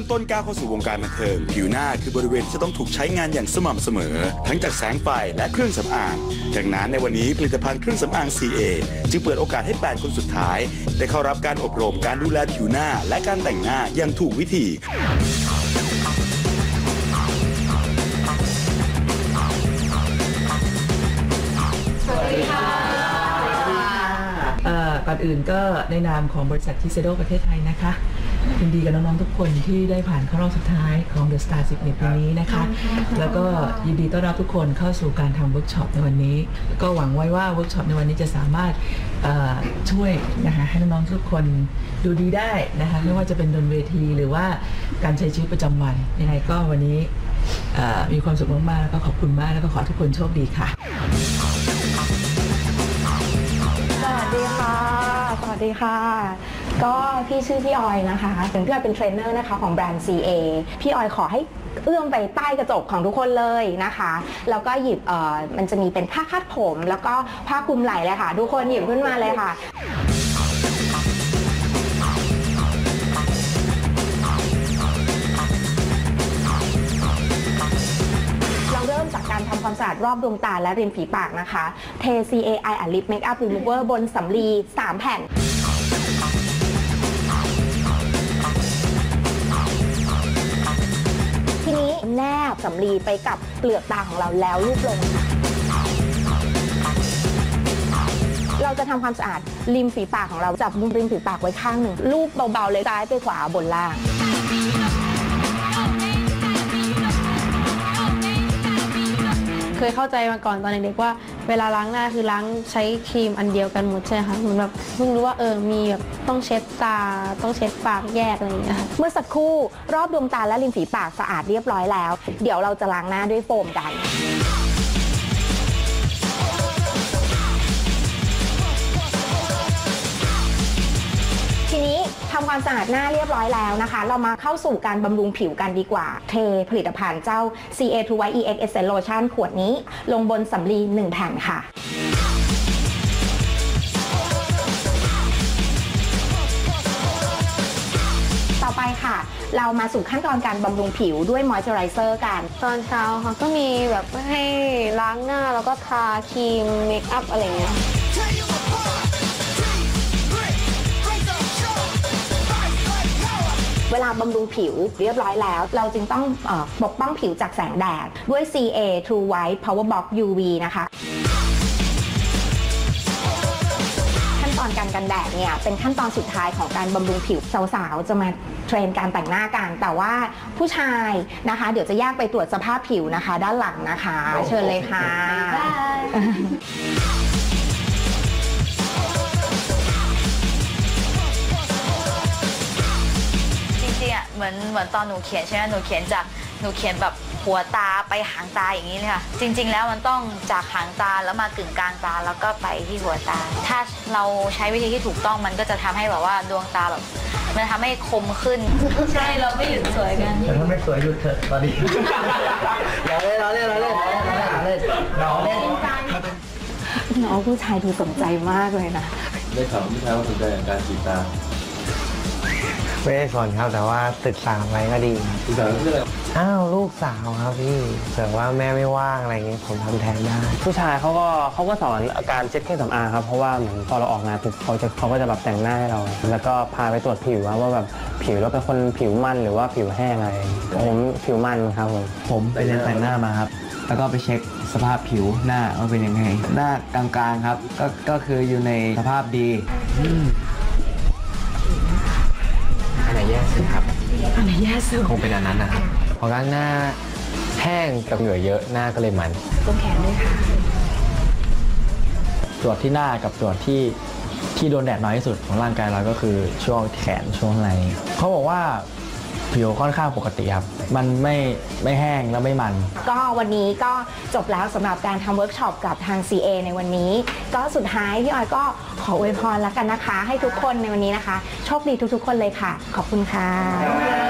ริ่มต้นก้าวเข้าสู่วงการบันเทิงผิวหน้าคือบริเวณที่จะต้องถูกใช้งานอย่างสม่ำเสมอ ทั้งจากแสงไฟและเครื่องสำอางดังนั้นในวันนี้ผลิตภัณฑ์เครื่องสำอาง CA จึงเปิดโอกาสให้ 8 คนสุดท้าย ได้เข้ารับการอบรมการดูแลผิวหน้า และการแต่งหน้าอย่างถูกวิธี เอ่อก่อนอื่นก็ในนามของบริษัททิเซโดประเทศไทยนะคะ ยินดีกับน้องๆทุกคนที่ได้ผ่านเข้ารอบสุดท้ายของ The Star 10 ในปีนี้นะคะ แล้วก็ยินดีต้อนรับทุกคนเข้าสู่การทำเวิร์กช็อปในวันนี้ ก็หวังไว้ว่าเวิร์กช็อปในวันนี้จะสามารถเอ่อช่วยนะคะให้น้องๆทุกคนดูดีได้นะคะไม่ว่าจะเป็นบนเวทีหรือว่าการใช้ชีวิตประจำวันยังไงก็วันนี้เอ่อมีความสุขมากๆแล้วก็ขอบคุณมากแล้วก็ขอให้ทุกคนโชคดีค่ะ สวัสดีค่ะ สวัสดีค่ะ ก็พี่ชื่อพี่ออยนะคะเป็นพี่ออยเป็นเทรนเนอร์นะคะของแบรนด์ CA พี่ออยขอให้เอื้อมไปใต้กระจกของทุกคนเลยนะคะ แล้วก็หยิบเอ่อมันจะมีเป็นผ้าคาดผม แล้วก็ผ้าคลุมไหล่เลยค่ะ ทุกคนหยิบขึ้นมาเลยค่ะ เราเริ่มจากการทำความสะอาดรอบดวงตาและริมฝีปากนะคะ เท CAI อะ Lip Makeup Remover บนสำลี 3 แผ่น แนบสำลีไปกับเปลือกตาของเราแล้วรูปลงเราจะทำความสะอาดริมฝีปากของเราจับมุมริมฝีปากไว้ข้างหนึ่งรูปเบาๆเลยซ้ายไปขวาบนล่าง เคยเข้าใจมาก่อนตอนเด็กๆว่า เวลาล้างหน้าคือล้างใช้ครีมอันเดียวกันหมดใช่ไหมคะเหมือนแบบเพิ่งรู้ว่าเออมีแบบต้องเช็ดตา ต้องเช็ดปากแยกอะไรอย่างเงี้ยค่ะเมื่อสักครู่รอบดวงตาและริมฝีปากสะอาดเรียบร้อยแล้ว เดี๋ยวเราจะล้างหน้าด้วยโฟมกัน ความสะอาดหน้าเรียบร้อยแล้วนะคะ เรามาเข้าสู่การบำรุงผิวกันดีกว่า เทผลิตภัณฑ์เจ้า CA 2 y EX Essence Lotion ขวดนี้ ลงบนสำลี 1 แผ่นค่ะต่อไปค่ะ เรามาสู่ขั้นตอนการบำรุงผิวด้วยมอยเจอไรเซอร์กัน ตอนเช้าค่ะก็มีแบบให้ล้างหน้าแล้วก็ทาครีมเมคอัพอะไรอย่างเงี้ย เวลาบำรุงผิวเรียบร้อยแล้ว เราจึงต้องเออปกป้องผิวจากแสงแดด ด้วย CA True White Power Box UV นะคะ ขั้นตอนการกันแดดเนี่ยเป็นขั้นตอนสุดท้ายของการบำรุงผิวสาวๆ จะมาเทรนการแต่งหน้ากัน แต่ว่าผู้ชายนะคะ เดี๋ยวจะแยกไปตรวจสภาพผิวนะคะ ด้านหลังนะคะ เชิญเลยค่ะ เหมือนเหมือนตอนหนูเขียนใช่ไหมหนูเขียนจากหนูเขียนแบบหัวตาไปหางตาอย่างนี้เลยค่ะ จริง ๆ แล้วมันต้องจากหางตาแล้วมากึ่งกลางตาแล้วก็ไปที่หัวตา ถ้าเราใช้วิธีที่ถูกต้องมันก็จะทำให้แบบว่าดวงตาแบบมันทำให้คมขึ้น ใช่เราไม่หยุดสวยกันแต่ถ้าไม่สวยหยุดเถอะตอนนี้เราเล่นเราเล่นเราเล่นเราเล่นเราเล่นน้องผู้ชายดูสนใจมากเลยนะได้ข่าวว่าผู้ชายว่าสนใจกับการจีบตา ไม่ได้สอนครับแต่ว่าศึกษาไว้ก็ดีครับผู้ชายเพื่ออะไรอ้าวลูกสาวครับพี่เผื่อว่าแม่ไม่ว่างอะไรเงี้ยผมทำแทนได้ ผู้ชายเขาก็เขาก็สอนการเช็ดเครื่องสำอางครับเพราะว่าเหมือนพอเราออกงานปุ๊บเขาจะเขาก็จะแบบแต่งหน้าให้เรา แล้วก็พาไปตรวจผิวครับว่าแบบผิวเราเป็นคนผิวมันหรือว่าผิวแห้งอะไรผมผิวมันครับผมผมไปเรียนแต่งหน้ามาครับแล้วก็ไปเช็คสภาพผิวหน้าว่าเป็นยังไง หน้ากลางๆครับ ก็ก็คืออยู่ในสภาพดี แย่สุดคงเป็นอันนั้นนะครับเพราะร่างหน้าแห้งกับเหงื่อเยอะหน้าก็เลยมันตรวจที่หน้ากับตรวจที่ที่โดนแดดน้อยที่สุดของร่างกายเราก็คือช่วงแขนช่วงในเขาบอกว่าผิวค่อนข้างปกติครับ มันไม่ไม่แห้งแล้วไม่มัน ก็วันนี้ก็จบแล้วสำหรับการทำเวิร์กช็อปกับทาง CA ในวันนี้ ก็สุดท้ายพี่ออยก็ขออวยพรแล้วกันนะคะ ให้ทุกคนในวันนี้นะคะ โชคดีทุกๆ คนเลยค่ะ ขอบคุณค่ะค่ะ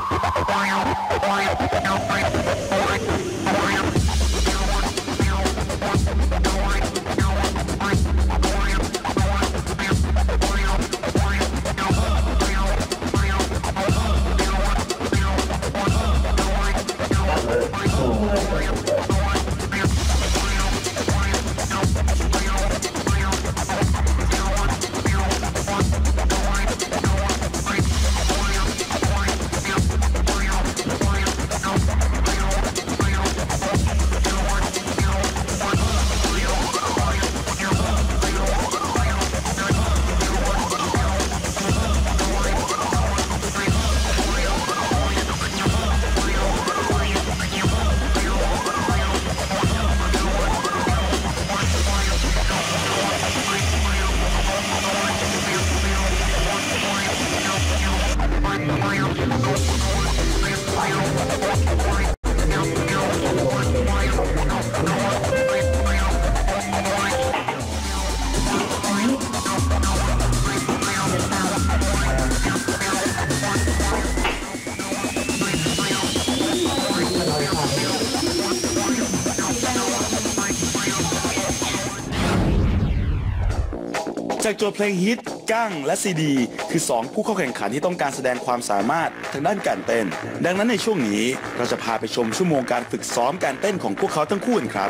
จากโจทย์เพลงฮิตก้างและซีดี คือ 2 ผู้เข้าแข่งขันที่ต้องการแสดงความสามารถทางด้านการเต้น ดังนั้นในช่วงนี้เราจะพาไปชมชั่วโมงการฝึกซ้อมการเต้นของพวกเขาทั้งคู่กันครับ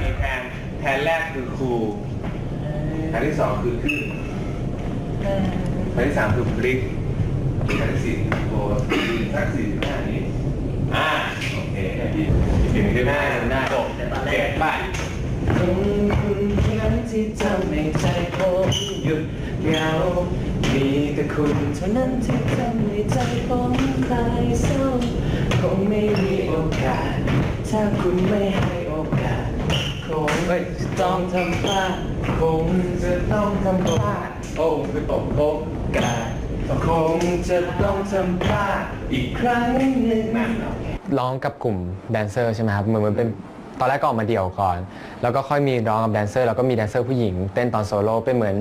มีแทนแทนแรกคือครูแทนที่สองคือขึ้นแทนที่สามคือพลิกแทนที่สี่คือโบสักสี่ห้านี้อ่าโอเคอีกอีกหนึ่งที่หน้าได้จบเก็บไปคนคนนั้น ที่ทำให้ใจผมหยุดเหงามีแต่คุณเท่านั้นที่ทำให้ใจผมคลายเศร้าคงไม่มีโอกาส ถ้าคุณไม่ให้โอกาส คงไม่ต้องทำพลาดคงจะต้องทำพลาดโอ้คือตกโอกาสคงจะต้องทำพลาดอีกครั้งหนึ่งร้องกับกลุ่มแดนเซอร์ใช่ไหมครับเหมือนมันเป็น ตอนแรกก็ออกมาเดี่ยวก่อน แล้วก็ค่อยมีร้องกับแดนเซอร์ แล้วก็มีแดนเซอร์ผู้หญิงเต้นตอนโซโล่เป็นเหมือน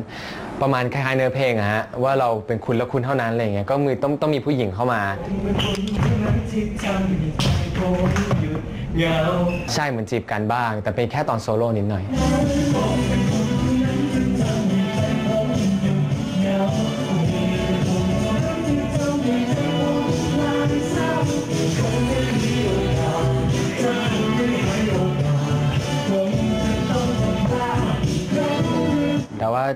ประมาณคล้ายๆเนื้อเพลงอะฮะว่าเราเป็นคุณและคุณเท่านั้นอะไรเงี้ยก็มือต้องต้องมีผู้หญิงเข้ามา ใช่เหมือนจีบกันบ้าง แต่เป็นแค่ตอนโซโล่นิดหน่อย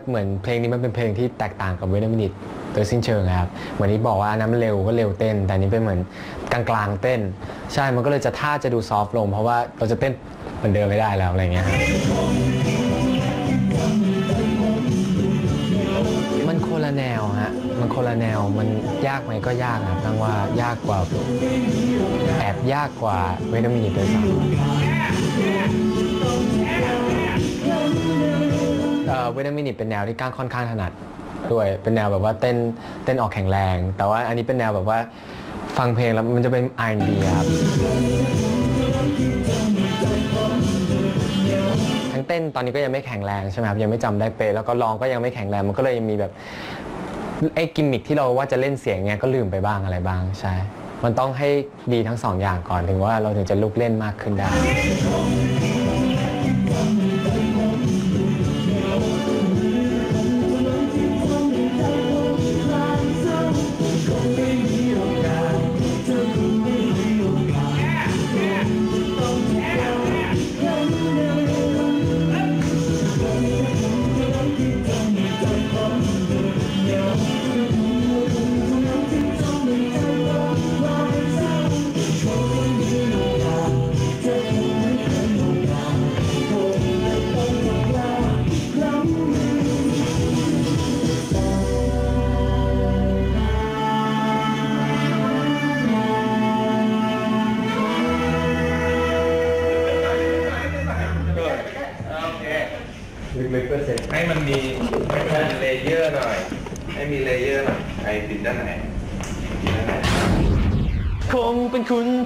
เหมือนเพลงนี้มันเป็นเพลงที่แตกต่างกับเวทมินิตโดยสิ้นเชิงครับ เหมือนที่บอกว่าอันนั้นมันเร็วก็เร็วเต้น แต่อันนี้เป็นเหมือนกลางๆเต้น ใช่มันก็เลยจะท่าจะดูซอฟต์ลง เพราะว่าเราจะเต้นเหมือนเดิมไม่ได้แล้วอะไรเงี้ยครับมันคนละแนวฮะมันคนละแนวมันยากไหมก็ยากนะตั้งว่ายากกว่าแอบยากกว่าเวทมินิตด้วยซ้ำเอ่อเวทมินิเป็นแนวที่ก้างค่อนข้างถนัดด้วย เป็นแนวแบบว่าเต้นเต้นออกแข็งแรง แต่ว่าอันนี้เป็นแนวแบบว่าฟังเพลงแล้วมันจะเป็น R&B ครับทั้งเต้นตอนนี้ก็ยังไม่แข็งแรงใช่ไหมครับยังไม่จำได้เป๊ะแล้วก็ร้องก็ยังไม่แข็งแรงมันก็เลยยังมีแบบไอ้กิมมิคที่เราว่าจะเล่นเสียงเงี้ยก็ลืมไปบ้างอะไรบ้างใช่ มันต้องให้ดีทั้งสองอย่างก่อนถึงว่าเราถึงจะลุกเล่นมากขึ้นได้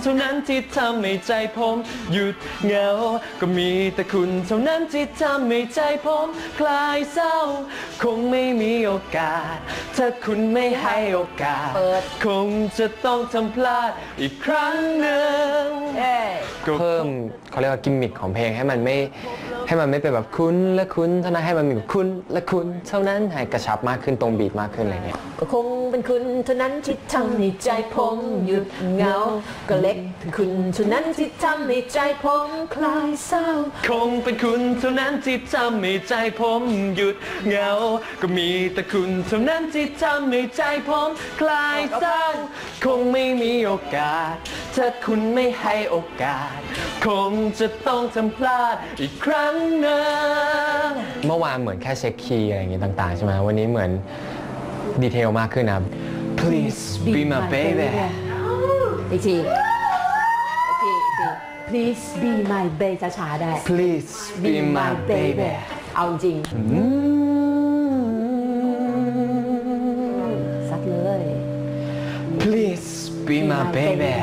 เป็นคุณเท่านั้นที่ทำให้ใจผมหยุดเหงา ก็มีแต่คุณเท่านั้นที่ทำให้ใจผมคลายเศร้า คงไม่มีโอกาส ถ้าคุณไม่ให้โอกาสคงจะต้องทำพลาดอีกครั้งหนึ่ง เพิ่มเขาเรียกว่ากิมมิคของเพลงให้มันไม่ ให้มันไม่เป็นแบบคุณและคุณเท่านั้นให้มันมีแบบคุณและคุณเท่านั้นให้กระชับมากขึ้นตรงบีทมากขึ้นอะไรเงี้ยก็คงเป็นคุณเท่านั้นที่ทำให้ใจผมหยุดเหงา ก็เล็กถึงคุณเท่านั้นที่ทำให้ใจผมคลายเศร้า คงเป็นคุณเท่านั้นที่ทำให้ใจผมหยุดเหงา ก็มีแต่คุณเท่านั้นที่ทำให้ใจผมคลายเศร้า คงไม่มีโอกาส ถ้าคุณไม่ให้โอกาส คงจะต้องทำพลาดอีกครั้งหนึ่งเมื่อวานเหมือนแค่เช็คคีย์อะไรอย่างเงี้ยต่าง ๆ ใช่ไหมวันนี้เหมือนดีเทลมากขึ้นนะ Please be my baby อีกทีอีกทีอีกที please be my baby ช้าๆได้ Please be my baby เอาจริงซัดเลย Please be my baby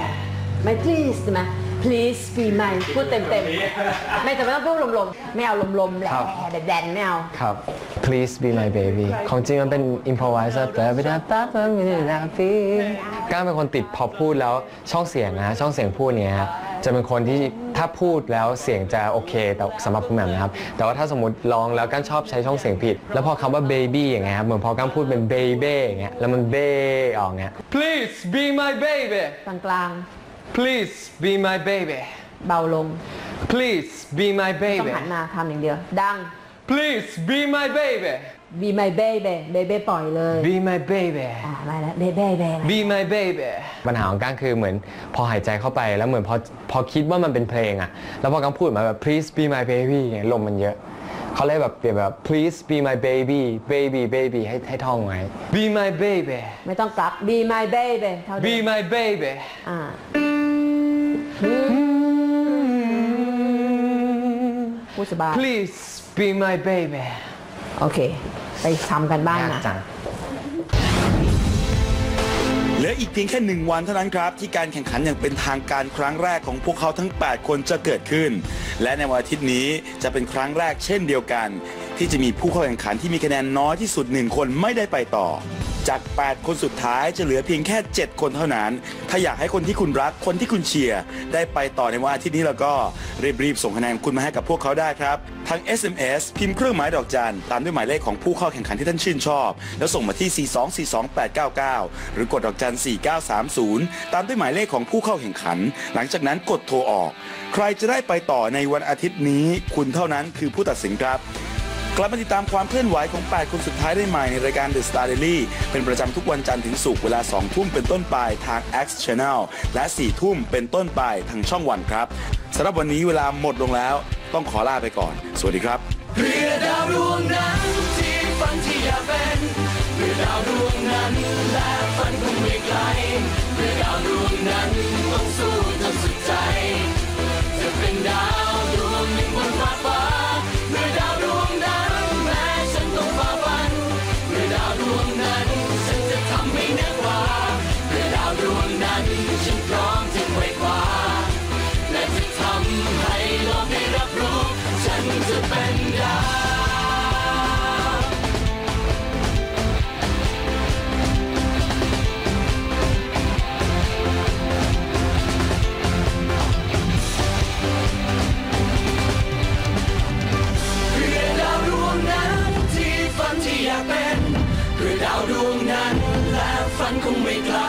ไม่ please ใช่ไหม please be my พูดเต็มเต็มๆ ไม่แต่ไม่ต้องพูดลมๆ ไม่เอาลมๆแหละครับแดนๆไม่เอา ครับ Please be my baby ของจริงมันเป็น improviser แต่ไม่ได้ปั๊บปั๊บไม่ได้นะพี่ก้างเป็นคนติดพอพูดแล้วช่องเสียงนะช่องเสียงพูดเนี้ยฮะจะเป็นคนที่ถ้าพูดแล้วเสียงจะโอเคแต่สำหรับคุณแหม่มนะครับ แต่ว่าถ้าสมมติลองแล้วก้างชอบใช้ช่องเสียงผิด แล้วพอคำว่า baby อย่างเงี้ยครับเหมือนพอก้างพูดเป็น baby อย่างเงี้ยแล้วมันเบออกเงี้ย Please be my baby กลาง Please be my baby ๆเบาลง Please be my ต้อง baby หันมาทำอย่างเดียว ดัง Please be my baby be my baby baby ปล่อยเลย be my baby อ่ามาแล้ว baby baby Be my baby ปัญหาของก้างคือเหมือนพอหายใจเข้าไปแล้วเหมือนพอพอคิดว่ามันเป็นเพลงอะแล้วพอก้างพูดมาแบบ please be my baby ไงลมมันเยอะ เขาเลยแบบเปลี่ยนแบบ please be my baby baby baby ให้ให้ท่องไว้ be my baby ไม่ต้องกลับ be my baby เท่าเดิ be ม my baby อ่า พูดสบาย please be my baby โอเค ไปทำกันบ้างยากนะ จัง เหลืออีกเพียงแค่หนึ่งวันเท่านั้นครับ ที่การแข่งขันอย่างเป็นทางการครั้งแรกของพวกเขาทั้ง 8 คนจะเกิดขึ้น และในวันอาทิตย์นี้จะเป็นครั้งแรกเช่นเดียวกัน ที่จะมีผู้เข้าแข่งขันที่มีคะแนนน้อยที่สุด1คนไม่ได้ไปต่อ จาก 8 คนสุดท้ายจะเหลือเพียงแค่ 7 คนเท่านั้น ถ้าอยากให้คนที่คุณรักคนที่คุณเชียร์ได้ไปต่อในวันอาทิตย์นี้แล้วก็รีบๆส่งคะแนนคุณมาให้กับพวกเขาได้ครับทาง SMS พิมพ์เครื่องหมายดอกจันตามด้วยหมายเลขของผู้เข้าแข่งขันที่ท่านชื่นชอบ แล้วส่งมาที่ 4242899 หรือกดดอกจัน 4930 ตามด้วยหมายเลขของผู้เข้าแข่งขัน หลังจากนั้นกดโทรออก ใครจะได้ไปต่อในวันอาทิตย์นี้ คุณเท่านั้นคือผู้ตัดสินครับ ลับมาติดตามความเคลื่อนไหวของ 8 คนสุดท้ายได้ใหม่ในรายการ The Star Daily เป็นประจำทุกวันจันทร์ถึงศุกร์เวลา 2 ทุ่มเป็นต้นไปทาง X Channel และ 4 ทุ่มเป็นต้นไปทางช่องวันครับสำหรับวันนี้เวลาหมดลงแล้ว ต้องขอลาไปก่อน สวัสดีครับเรือดาวดวงนั้นที่ฝันที่อยากเป็นเรือดาวดวงนั้นและฝันคงไม่ไกลเรือดาวดวงนั้นต้องสู้จนสุดใจจะเป็นดาว